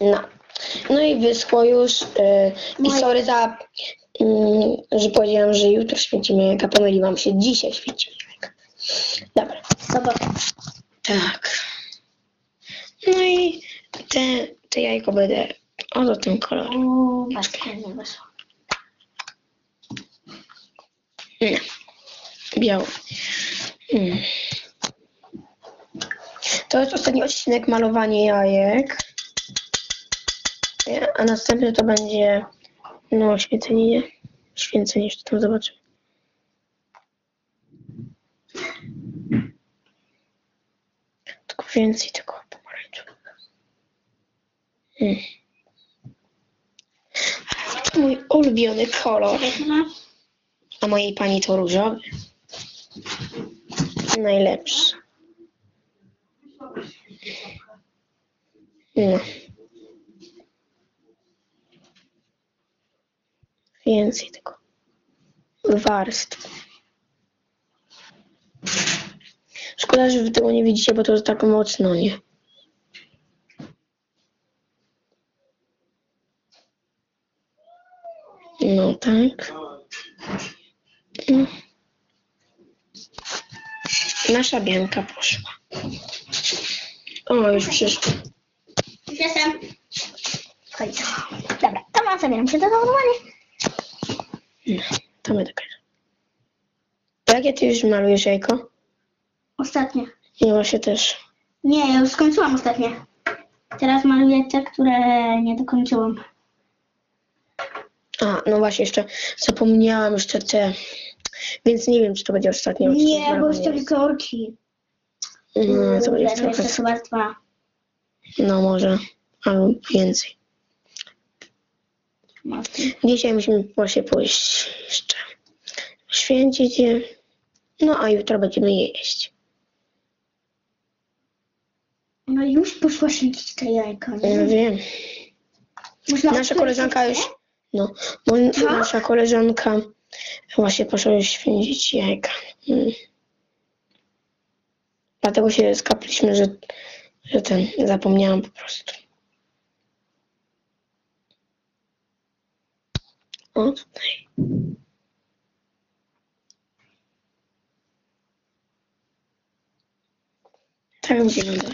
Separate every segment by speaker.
Speaker 1: No. No i wyschło już. Yy, I
Speaker 2: Moje-
Speaker 1: sorry za, mm, że powiedziałam, że jutro święcimy jajka. Pomyliłam się. Dzisiaj święcimy jajka. Dobra.
Speaker 2: Sobota.
Speaker 1: Tak. No i te, te jajko będę oto tym kolorem.
Speaker 2: O, patrzcie, nie wyszło.
Speaker 1: Nie. Biały. Mm. To jest ostatni odcinek malowanie jajek. A następny to będzie no święcenie, nie? Święcenie, jeszcze tam zobaczymy. Tylko więcej tego pomarańczu. Mm. To mój ulubiony kolor. A mojej pani to różowy. Najlepszy. No. Więcej tego. Warstw. Szkoda, że wy tego nie widzicie, bo to tak mocno, nie? No tak. Mm. Nasza Bianka poszła. O, już przyszła.
Speaker 2: Jestem. Chodź. Dobra, to mam zabieram się do zawodowania.
Speaker 1: No, to my dopiero. Jakie ty już malujesz jajko?
Speaker 2: Ostatnie.
Speaker 1: I właśnie też.
Speaker 2: Nie, ja już skończyłam ostatnie. Teraz maluję te, które nie dokończyłam.
Speaker 1: A, no właśnie, jeszcze zapomniałam jeszcze te. Więc nie wiem, czy to będzie ostatni odcinek
Speaker 2: Nie, bo
Speaker 1: malowania
Speaker 2: jeszcze
Speaker 1: jajek.
Speaker 2: tylko orki.
Speaker 1: No, to będzie
Speaker 2: jeszcze,
Speaker 1: trochę.
Speaker 2: chyba dwa.
Speaker 1: No może, albo więcej.
Speaker 2: Mocniej.
Speaker 1: Dzisiaj musimy właśnie pójść jeszcze święcić je. No a jutro będziemy je jeść.
Speaker 2: No już poszła świecić te jajka,
Speaker 1: Ja
Speaker 2: nie?
Speaker 1: wiem.
Speaker 2: Można
Speaker 1: Nasza
Speaker 2: odkryć
Speaker 1: koleżanka już. No, bo nasza koleżanka właśnie poszła już święcić jajka. Mm. Dlatego się skapiliśmy, że, że ten zapomniałam po prostu. O, tutaj. Tak wygląda.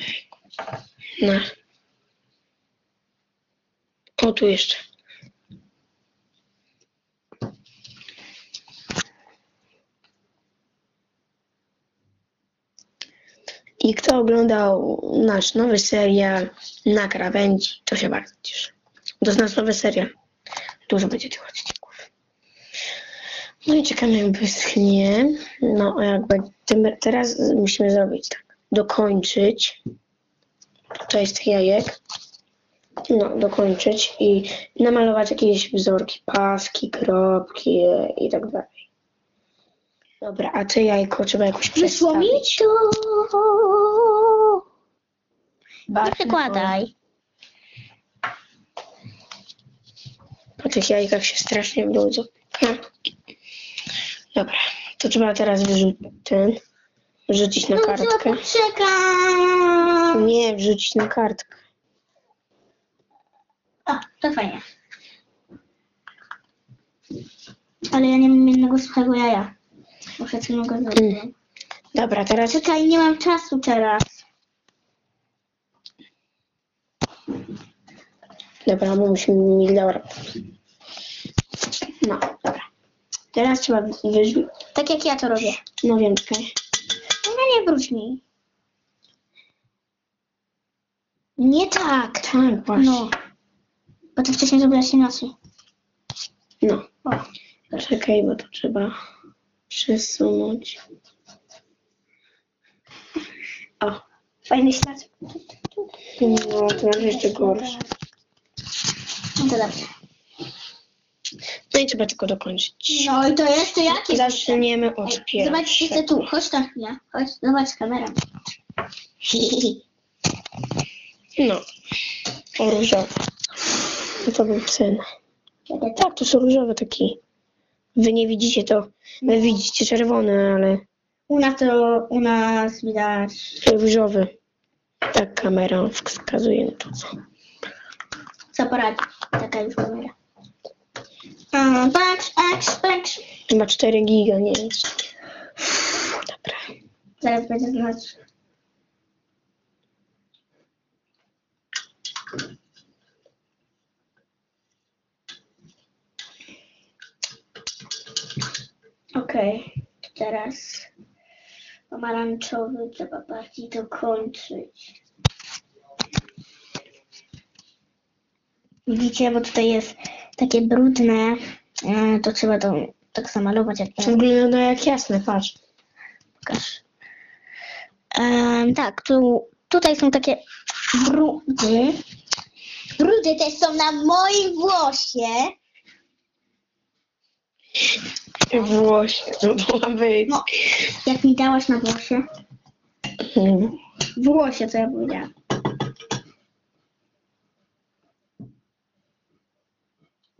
Speaker 1: No. O, tu jeszcze. I kto oglądał nasz nowy serial na krawędzi, to się bardzo cieszę. To jest nasz nowy serial. Dużo będzie tych. No i czekamy jak wyschnie. No a jak będzie, tym- teraz musimy zrobić tak. Dokończyć. To jest tych jajek. No, dokończyć i namalować jakieś wzorki, paski, kropki i tak dalej. Dobra, a te jajko trzeba jakoś
Speaker 2: Wyszło mi
Speaker 1: przestawić.
Speaker 2: to. Nie
Speaker 1: Barwę
Speaker 2: przykładaj.
Speaker 1: Po tych jajkach się strasznie brudzą. Ha. Dobra, to trzeba teraz wyrzucić ten, wrzucić na
Speaker 2: No,
Speaker 1: kartkę.
Speaker 2: Czekam.
Speaker 1: Nie, wrzucić na kartkę.
Speaker 2: O, to fajnie. Ale ja nie mam jednego suchego jaja. Muszę celnego zrobić.
Speaker 1: Mm. Dobra, teraz
Speaker 2: Czekaj, nie mam czasu teraz.
Speaker 1: Dobra, bo musimy mieć Laura. No, dobra. Teraz trzeba wyrzucić.
Speaker 2: Tak jak ja to robię.
Speaker 1: No wiem, czekaj.
Speaker 2: No nie wróć mi. Nie tak.
Speaker 1: Tak, właśnie.
Speaker 2: No. Bo ty wcześniej zrobiłaś inaczej.
Speaker 1: No.
Speaker 2: O.
Speaker 1: Czekaj, bo to trzeba przesunąć. O,
Speaker 2: Fajny ślad.
Speaker 1: no, teraz jeszcze gorsze.
Speaker 2: No to dobrze.
Speaker 1: No i trzeba tylko dokończyć.
Speaker 2: No i to jeszcze jakie?
Speaker 1: Zaczniemy od
Speaker 2: Ej, Zobacz,
Speaker 1: pierwszego.
Speaker 2: chcę tu. Chodź tam chwilę. Chodź, zobacz kamera.
Speaker 1: No. O, różowy. No to był syn. Tak, to są różowe takie. Wy nie widzicie to. Wy widzicie czerwone, ale
Speaker 2: U nas to, u nas widać.
Speaker 1: różowy. Tak kamera wskazuje na to. co.
Speaker 2: co poradzi. Taka już kamera. Patrz, patrz, patrz.
Speaker 1: Chyba 4 giga, nie czy- Dobra.
Speaker 2: Zaraz będzie znać. Okej, teraz pomarańczowy trzeba bardziej dokończyć. Widzicie, bo tutaj jest takie brudne, e, to trzeba to tak zamalować jak
Speaker 1: To wygląda jak jasne, patrz.
Speaker 2: Pokaż. Tak, tu, tutaj są takie brudy. Brudy też są na moim włosie.
Speaker 1: Włośnie, co to ma być?
Speaker 2: No, jak mi dałaś na włosie?
Speaker 1: Mm.
Speaker 2: Włosie, co ja powiedziałam.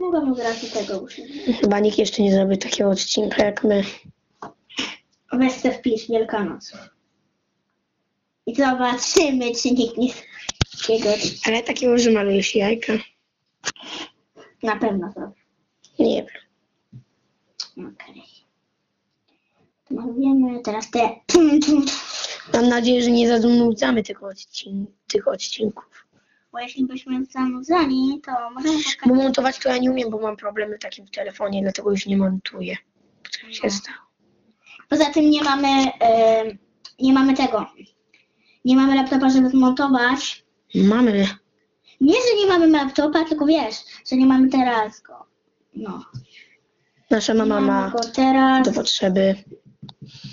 Speaker 2: Mogłam od razu tego użyć.
Speaker 1: Chyba nikt jeszcze nie zrobił takiego odcinka jak my.
Speaker 2: Weź se wpisz Wielkanoc. I zobaczymy, czy nikt nie takiego
Speaker 1: Ale takiego, że malujesz jajka.
Speaker 2: na pewno zrobi.
Speaker 1: Nie wiem.
Speaker 2: Okej. To Malujemy teraz te.
Speaker 1: Mam nadzieję, że nie zanudzamy tych, odcin tych odcinków.
Speaker 2: Bo jeśli byśmy zanudzali, to możemy
Speaker 1: Bo
Speaker 2: pokazać.
Speaker 1: montować to ja nie umiem, bo mam problemy takim w telefonie, dlatego już nie montuję. Co mi się stało?
Speaker 2: Poza tym nie mamy, em, nie mamy tego. Nie mamy laptopa, żeby zmontować.
Speaker 1: Mamy.
Speaker 2: Nie, że nie mamy laptopa, tylko wiesz, że nie mamy teraz go. No.
Speaker 1: Nasza mama ma
Speaker 2: teraz.
Speaker 1: do potrzeby.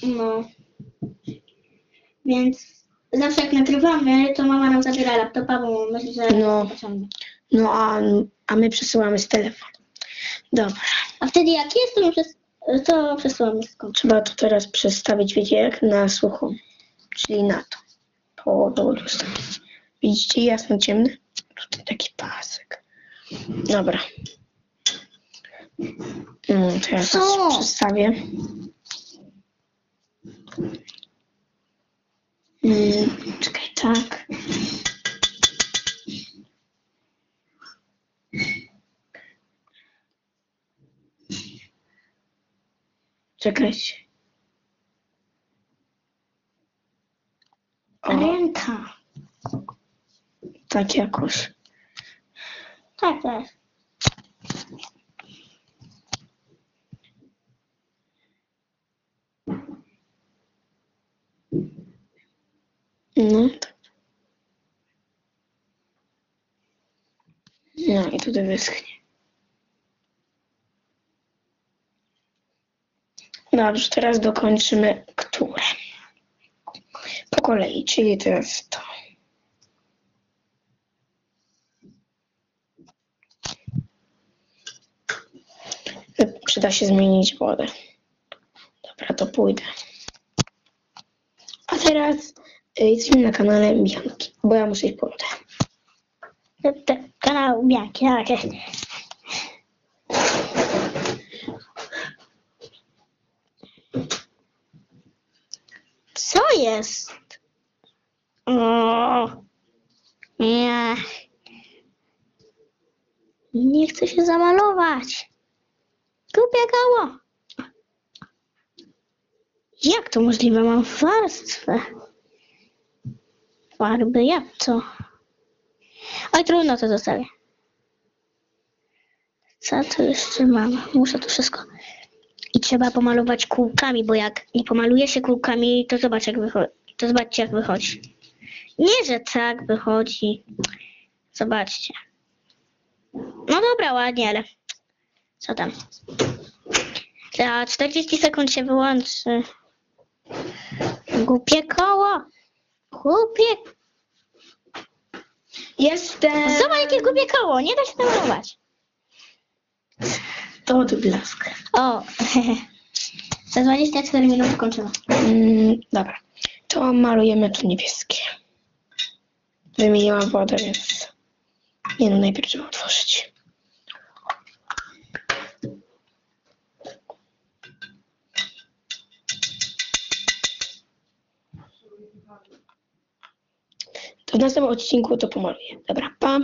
Speaker 2: No. Więc zawsze jak nagrywamy, to mama nam zabiera laptopa, bo myśli, że
Speaker 1: No. No a, a my przesyłamy z telefonu. Dobra.
Speaker 2: A wtedy jak jest, to, to przesyłamy skąd.
Speaker 1: Trzeba to teraz przestawić, wiecie jak? Na sucho. Czyli na to. Po ustawić. Widzicie jasno ciemny? Tutaj taki pasek. Dobra. Mm, to ja
Speaker 2: Co?
Speaker 1: to przestawię. Mm, czekaj, tak. Czekajcie. O,
Speaker 2: Ręka.
Speaker 1: tak jakoś.
Speaker 2: Tak, tak.
Speaker 1: No tak. No tutaj wyschnie. Dobrze, teraz dokończymy które. Po kolei, czyli teraz to. Przyda się zmienić wodę. Dobra, to pójdę. A teraz y, jesteśmy na kanale Bianki, bo ja muszę iść po wodę.
Speaker 2: Te, kanał Bianki, tak. Co jest? O, nie. Nie chcę się zamalować. Głupie koło. Jak to możliwe? Mam warstwę. Farby, jak to? Oj, trudno to zostawię. Co tu jeszcze mam? Muszę to wszystko. I trzeba pomalować kółkami, bo jak nie pomaluje się kółkami, to zobacz jak wychodzi. To zobaczcie jak wychodzi. Nie, że tak wychodzi. Zobaczcie. No dobra, ładnie, ale co tam? Za 40 sekund się wyłączy. Głupie koło. Głupie
Speaker 1: Jestem!
Speaker 2: Zobacz, jakie głupie koło, nie da się namalować.
Speaker 1: To odblask.
Speaker 2: O, za 24 minuty kończymy.
Speaker 1: Mm, dobra, to malujemy tu niebieskie. Wymieniłam wodę, więc nie no, najpierw trzeba otworzyć. To w następnym odcinku to pomaluję. Dobra, pa.